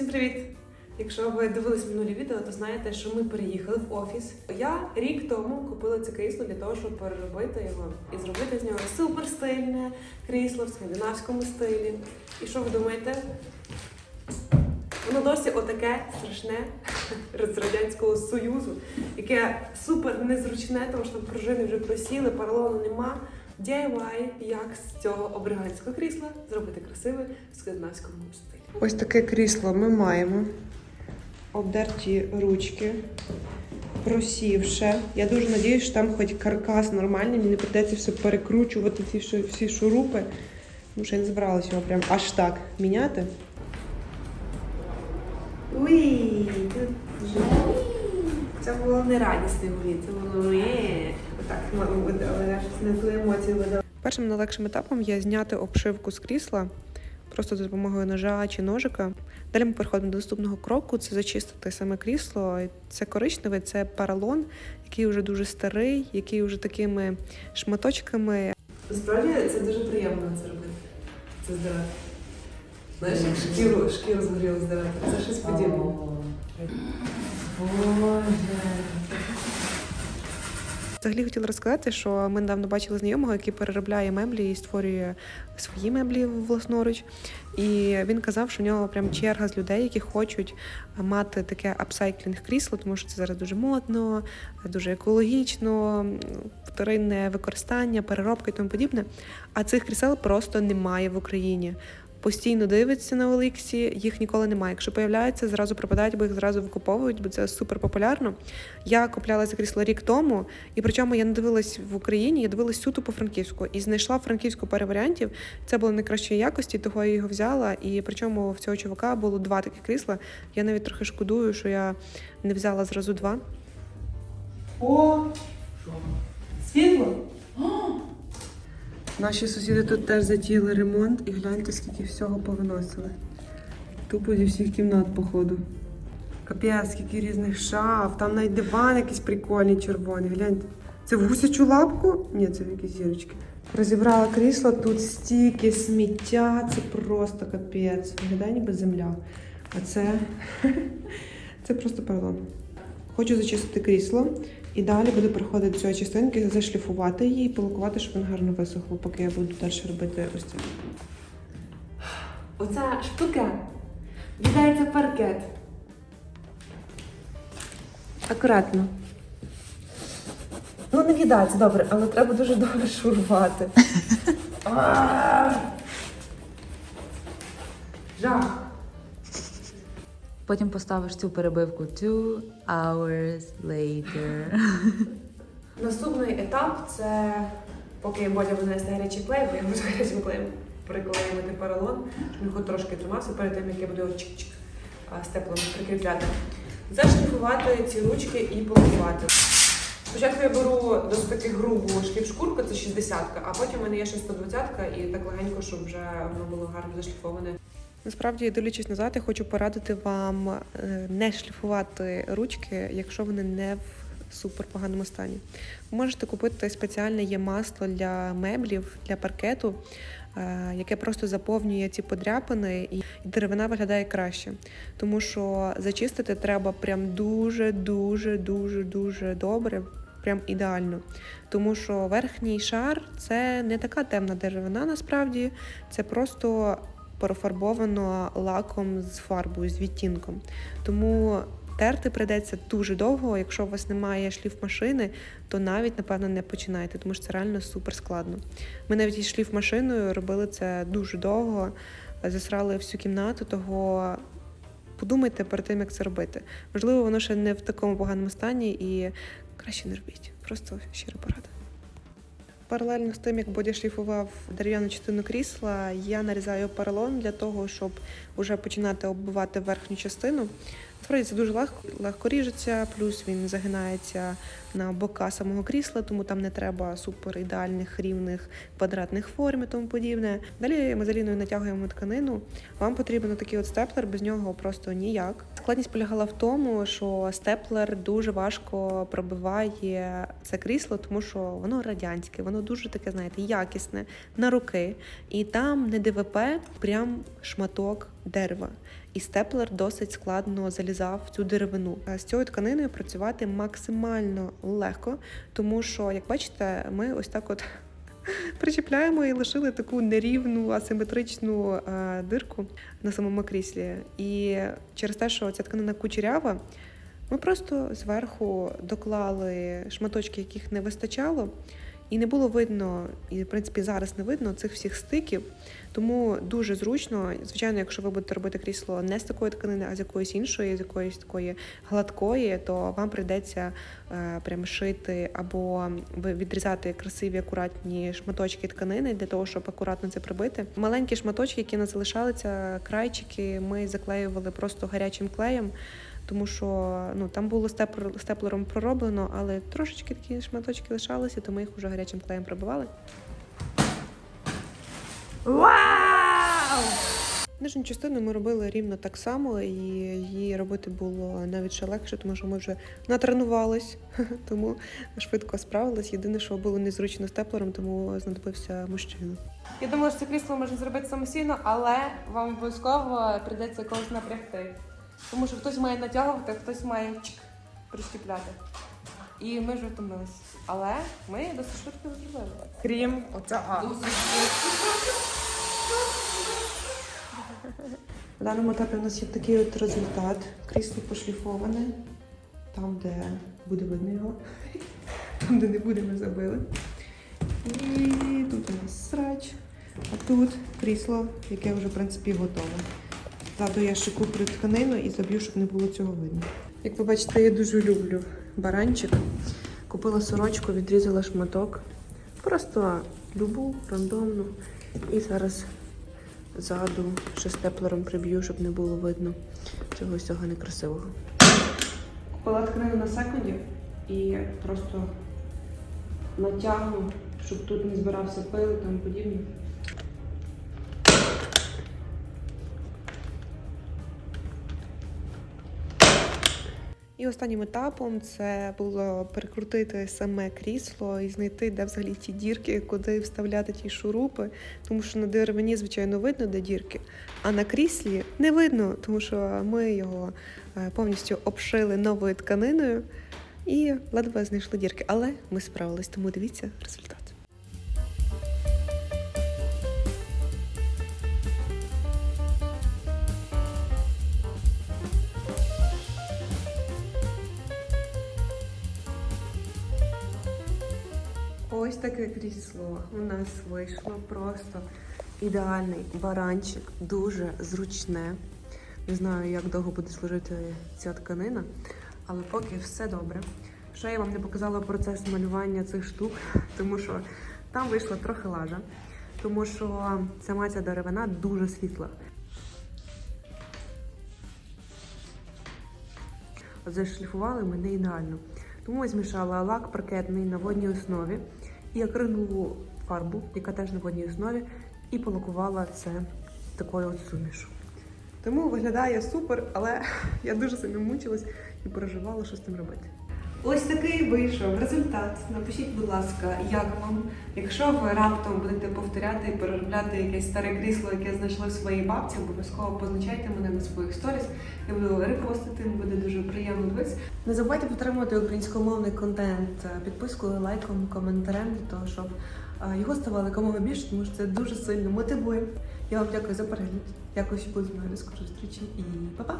Всім привіт! Якщо ви дивились минулі відео, то знаєте, що ми переїхали в офіс. Я рік тому купила це крісло для того, щоб переробити його і зробити з нього супер стильне крісло в скандинавському стилі. І що ви думаєте? Воно досі отаке страшне з радянського союзу, яке супер незручне, тому що там пружини вже просіли, поролону нема. DIY, як з цього обриганського крісла зробити красиве в скандинавському стилі. Ось таке крісло ми маємо. Обдерті ручки, просівше. Я дуже сподіваюся, що там хоч каркас нормальний, мені не прийдеться все перекручувати, ці всі, всі шурупи. Тому що я не збиралася його прям аж так міняти. Уй, тут. Це було не радісне гулі, це було «Е». отак мало але я щось не ту емоцію видала. Першим найлегшим етапом є зняти обшивку з крісла просто за допомогою ножа чи ножика. Далі ми переходимо до наступного кроку: це зачистити саме крісло. Це коричневий, це паралон, який вже дуже старий, який вже такими шматочками. Насправді це дуже приємно це робити. Це здирати. Знаєш, як шкіру, шкіру згоріло здирати. Це щось подібне. Взагалі хотіла розказати, що ми недавно бачили знайомого, який переробляє меблі і створює свої меблі власноруч. І він казав, що в нього прям черга з людей, які хочуть мати таке апсайклінг крісло, тому що це зараз дуже модно, дуже екологічно, вторинне використання, переробка і тому подібне. А цих крісел просто немає в Україні. Постійно дивиться на Оліксі, їх ніколи немає. Якщо появляються, зразу пропадають, бо їх зразу викуповують, бо це супер популярно. Я купляла це крісло рік тому, і причому я не дивилась в Україні, я дивилась суто по франківську і знайшла франківську пару варіантів. Це було найкращої якості, того я його взяла. І причому в цього чувака було два такі крісла. Я навіть трохи шкодую, що я не взяла зразу два. О! Світло! Наші сусіди тут теж затіяли ремонт і гляньте, скільки всього повиносили. Тупо зі всіх кімнат, походу. Капець, скільки різних шаф, там навіть диван якийсь прикольний, червоний. Гляньте. Це в гусячу лапку? Ні, це в якісь зірочки. Розібрала крісло, тут стільки сміття, це просто капець. Виглядає ніби земля. А це, це просто перлон. Хочу зачистити крісло. І далі буду приходити до цієї частинки, зашліфувати її і полакувати, щоб воно гарно висохло, поки я буду далі робити ось це. Оця штука віддається паркет. Акуратно. Ну, не віддається, добре, але треба дуже добре шурувати. Жах. Потім поставиш цю перебивку two hours later. Наступний етап це поки Бодя буде нести гарячий клей, бо я буду гарячим клеєм приклеювати поролон, він хоч трошки тримався перед тим, як я буду його чик-чик а, степлом прикріпляти. Зашліфувати ці ручки і полакувати. Спочатку я беру досить таки грубу шліф-шкурку, це 60-ка, а потім у мене є ще 120-ка і так легенько, щоб вже воно було гарно зашліфоване. Насправді, дивлячись назад, я хочу порадити вам е, не шліфувати ручки, якщо вони не в супер поганому стані. Можете купити спеціальне є масло для меблів, для паркету, е, яке просто заповнює ці подряпини, і деревина виглядає краще. Тому що зачистити треба прям дуже, дуже, дуже, дуже добре. Прям ідеально, тому що верхній шар це не така темна деревина, насправді це просто профарбовано лаком з фарбою, з відтінком. Тому терти прийдеться дуже довго. Якщо у вас немає шліфмашини, то навіть, напевно, не починайте, тому що це реально супер складно. Ми навіть із шліфмашиною робили це дуже довго, засрали всю кімнату, того подумайте перед тим, як це робити. Можливо, воно ще не в такому поганому стані і краще не робіть. Просто щира порада. Паралельно з тим, як Бодя шліфував дерев'яну частину крісла, я нарізаю поролон для того, щоб вже починати оббивати верхню частину. Насправді це дуже легко, легко ріжеться, плюс він загинається на бока самого крісла, тому там не треба супер ідеальних рівних квадратних форм і тому подібне. Далі ми з натягуємо тканину. Вам потрібен такий от степлер, без нього просто ніяк. Складність полягала в тому, що степлер дуже важко пробиває це крісло, тому що воно радянське, воно дуже таке, знаєте, якісне на руки. І там не ДВП, прям шматок дерева, і степлер досить складно залізав в цю деревину. Е, З цією тканиною працювати максимально легко, тому що, як бачите, ми ось так от причіпляємо і лишили таку нерівну асиметричну е, дирку на самому кріслі. І через те, що ця тканина кучерява, ми просто зверху доклали шматочки, яких не вистачало, і не було видно, і в принципі зараз не видно цих всіх стиків. Тому дуже зручно, звичайно, якщо ви будете робити крісло не з такої тканини, а з якоїсь іншої, з якоїсь такої гладкої, то вам прийдеться е, прям шити або відрізати красиві акуратні шматочки тканини для того, щоб акуратно це прибити. Маленькі шматочки, які не залишалися, крайчики, ми заклеювали просто гарячим клеєм. Тому що ну там було степлер, степлером пророблено, але трошечки такі шматочки лишалися, то ми їх уже гарячим клеєм прибивали. Вау! Нижню частину ми робили рівно так само, і її робити було навіть ще легше, тому що ми вже натренувались, тому швидко справились. Єдине, що було незручно з теплером, тому знадобився мужчина. Я думала, що це крісло можна зробити самостійно, але вам обов'язково прийдеться когось напрягти. Тому що хтось має натягувати, а хтось має чик, прищіпляти. І ми вже втомились. Але ми досить швидко зробили. Крім оцього. В даному етапі у нас є такий от результат. Крісло пошліфоване, там, де буде видно його, там, де не буде, ми забили. І тут у нас срач, а тут крісло, яке вже в принципі готове. Ззаду я ще куплю тканину і заб'ю, щоб не було цього видно. Як ви бачите, я дуже люблю баранчик. Купила сорочку, відрізала шматок. Просто любу, рандомну. І зараз ззаду ще степлером приб'ю, щоб не було видно цього всього некрасивого. Купила тканину на секунді і просто натягну, щоб тут не збирався пил і тому подібне. І останнім етапом це було перекрутити саме крісло і знайти, де взагалі ті дірки, куди вставляти ті шурупи. Тому що на деревині, звичайно, видно, де дірки, а на кріслі не видно, тому що ми його е, повністю обшили новою тканиною і ледве знайшли дірки. Але ми справились, тому дивіться результат. Ось таке крісло у нас вийшло просто ідеальний баранчик, дуже зручне. Не знаю, як довго буде служити ця тканина, але поки все добре. Ще я вам не показала процес малювання цих штук, тому що там вийшла трохи лажа, тому що сама ця деревина дуже світла. Зашліфували ми не ідеально. Тому я змішала лак паркетний на водній основі і акрилову фарбу, яка теж на водній основі, і полакувала це такою от сумішу. Тому виглядає супер, але я дуже самі мучилась і переживала, що з тим робити. Ось такий вийшов результат. Напишіть, будь ласка, як вам. Якщо ви раптом будете повторяти і переробляти якесь старе крісло, яке знайшли в своїй бабці, обов'язково позначайте мене на своїх сторіс. Я буду репостити, буде дуже приємно дивитися. Не забувайте підтримувати українськомовний контент е, підпискою, лайком, коментарем для того, щоб е, його ставало якомога більше, тому що це дуже сильно мотивує. Я вам дякую за перегляд. Дякую, що були зі мною до зустрічі і па-па!